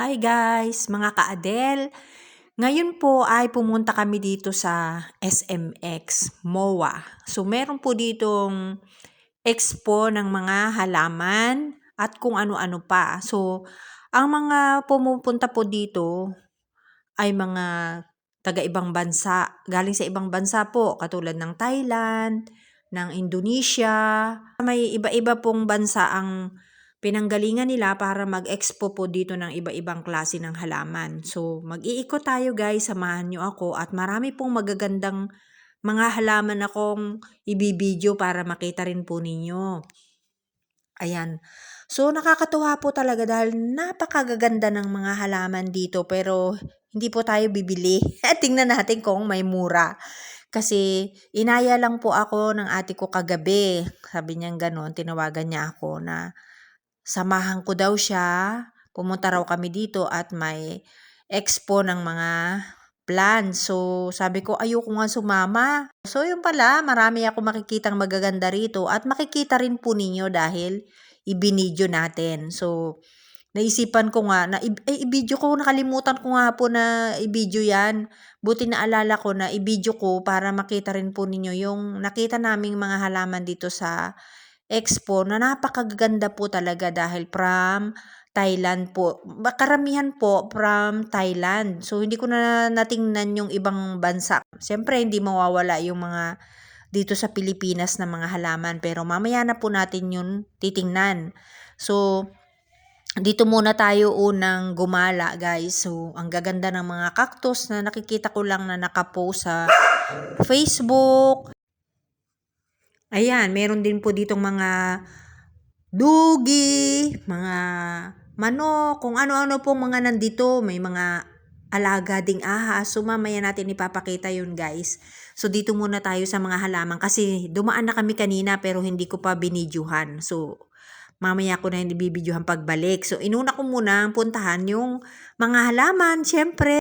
Hi guys, mga ka-Adel. Ngayon po ay pumunta kami dito sa SMX, MOA. So meron po ditong expo ng mga halaman at kung ano-ano pa. So ang mga pumupunta po dito ay mga taga-ibang bansa. Galing sa ibang bansa po, katulad ng Thailand, ng Indonesia. May iba-iba pong bansa ang pinanggalingan nila para mag-expo po dito ng iba-ibang klase ng halaman. So, mag-iikot tayo guys, samahan nyo ako at marami pong magagandang mga halaman akong ibibideo para makita rin po ninyo. Ayan. So, nakakatuwa po talaga dahil napakagaganda ng mga halaman dito pero hindi po tayo bibili. Tingnan natin kung may mura. Kasi inaya lang po ako ng ate ko kagabi. Sabi niya gano'n, tinawagan niya ako na samahan ko daw siya. Pumunta raw kami dito at may expo ng mga plan. So, sabi ko, ayoko nga sumama. So, yun pala, marami ako makikitang magaganda rito at makikita rin po ninyo dahil ibinidyo natin. So, naisipan ko nga na eh, i-video ko, nakalimutan ko nga po na i-video yan. Buti na alala ko na i-video ko para makita rin po ninyo yung nakita naming mga halaman dito sa expo na napakaganda po talaga dahil from Thailand po. Karamihan po from Thailand. So, hindi ko na natingnan yung ibang bansa. Siyempre, hindi mawawala yung mga dito sa Pilipinas na mga halaman. Pero mamaya na po natin yun titingnan. So, dito muna tayo unang gumala guys. So, ang gaganda ng mga cactus na nakikita ko lang na nakapost sa Facebook. Ayan, meron din po ditong mga dugi, mga manok, kung ano-ano pong mga nandito. May mga alaga ding ahas. So, mamaya natin ipapakita yun, guys. So, dito muna tayo sa mga halaman. Kasi, dumaan na kami kanina pero hindi ko pa binidyuhan. So, mamaya ko na hindi bibidyohan pagbalik. So, inuna ko muna ang puntahan yung mga halaman. Siyempre,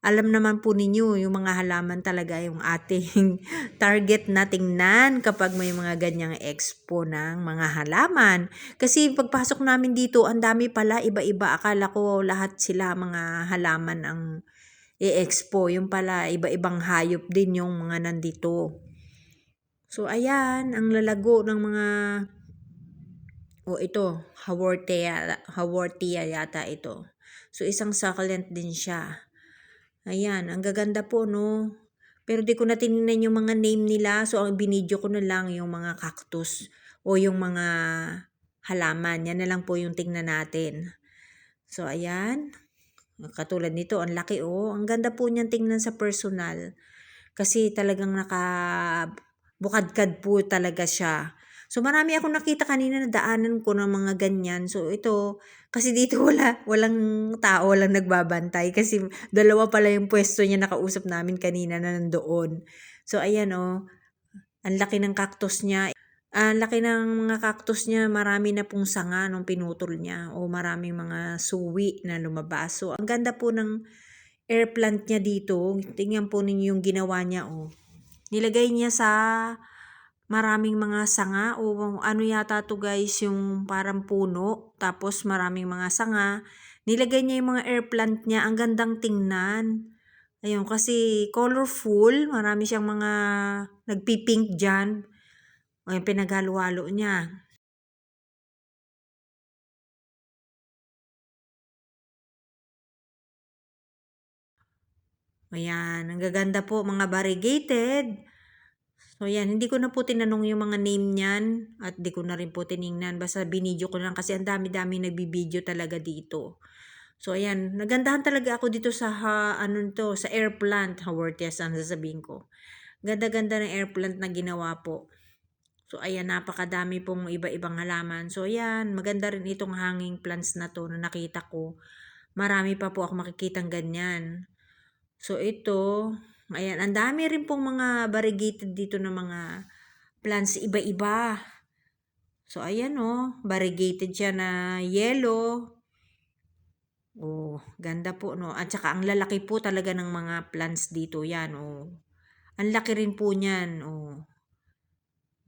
alam naman po ninyo, yung mga halaman talaga yung ating target na tingnan kapag may mga ganyang expo ng mga halaman. Kasi pagpasok namin dito, ang dami pala, iba-iba. Akala ko lahat sila mga halaman ang i-expo. Yung pala, iba-ibang hayop din yung mga nandito. So, ayan, ang lalago ng mga o oh, ito, Hawortia, Hawortia yata ito. So, isang succulent din siya. Ayan, ang gaganda po, no? Pero di ko na tinignan yung mga name nila. So, ang binidyo ko na lang yung mga cactus o yung mga halaman. Yan na lang po yung tingnan natin. So, ayan. Katulad nito, ang laki oh. Ang ganda po niyan tingnan sa personal. Kasi talagang naka bukadkad po talaga siya. So marami akong nakita kanina na daanan ko ng mga ganyan. So ito, kasi dito wala, walang tao, walang nagbabantay. Kasi dalawa pala yung pwesto niya nakausap namin kanina na nandoon. So ayan oh, ang laki ng cactus niya. Ang laki ng mga cactus niya, marami na pong sanga nung pinutol niya. O maraming mga suwi na lumabas. So ang ganda po ng air plant niya dito. Tingnan po ninyo yung ginawa niya oh. Nilagay niya sa maraming mga sanga o ano yata to guys yung parang puno tapos maraming mga sanga. Nilagay niya yung mga air plant niya ang gandang tingnan. Ayun kasi colorful marami siyang mga nagpipink dyan. Ayun pinaghalo-halo niya. Ayan, ang gaganda po mga variegated. So, yan. Hindi ko na po tinanong yung mga name niyan at di ko na rin po tiningnan. Basta binidyo ko lang kasi ang dami-dami nagbibideo talaga dito. So, ayan. Nagandahan talaga ako dito sa, ha, ano to, sa air plant. Hawortias ang sasabihin ko. Ganda-ganda ng air plant na ginawa po. So, ayan, napakadami pong iba-ibang halaman. So, ayan, maganda rin itong hanging plants na to na nakita ko. Marami pa po ako makikitang ganyan. So, ito, Ayan, ang dami rin pong mga variegated dito na mga plants iba-iba. So, ayan o, oh, variegated siya na yellow. Oh, ganda po, no? At saka, ang lalaki po talaga ng mga plants dito. Yan, oh. Ang laki rin po niyan, oh.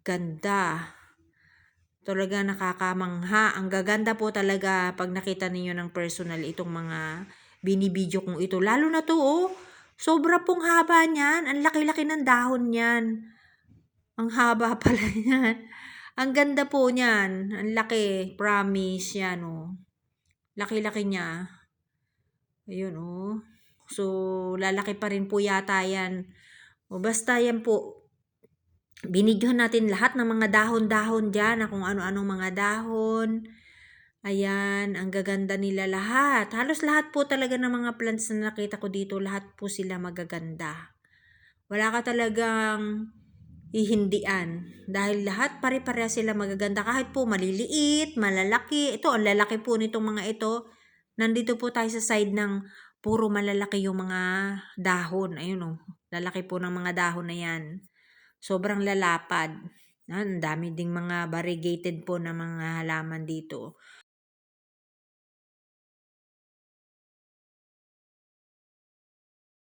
Ganda. Talaga nakakamangha. Ang gaganda po talaga pag nakita ninyo ng personal itong mga binibidyo kong ito. Lalo na to, oh. Sobra pong haba niyan. Ang laki-laki ng dahon niyan. Ang haba pala niyan. Ang ganda po niyan. Ang laki. Promise yan, oh. Laki-laki niya. Ayun, oh. So, lalaki pa rin po yata yan. O basta yan po. Binidyohan natin lahat ng mga dahon-dahon dyan na kung ano-anong mga dahon. Ayan, ang gaganda nila lahat. Halos lahat po talaga ng mga plants na nakita ko dito, lahat po sila magaganda. Wala ka talagang ihindian. Dahil lahat pare-pareha sila magaganda. Kahit po maliliit, malalaki. Ito, ang lalaki po nitong mga ito. Nandito po tayo sa side ng puro malalaki yung mga dahon. Ayun oh, lalaki po ng mga dahon na yan. Sobrang lalapad. Ah, Ang dami ding mga variegated po na mga halaman dito.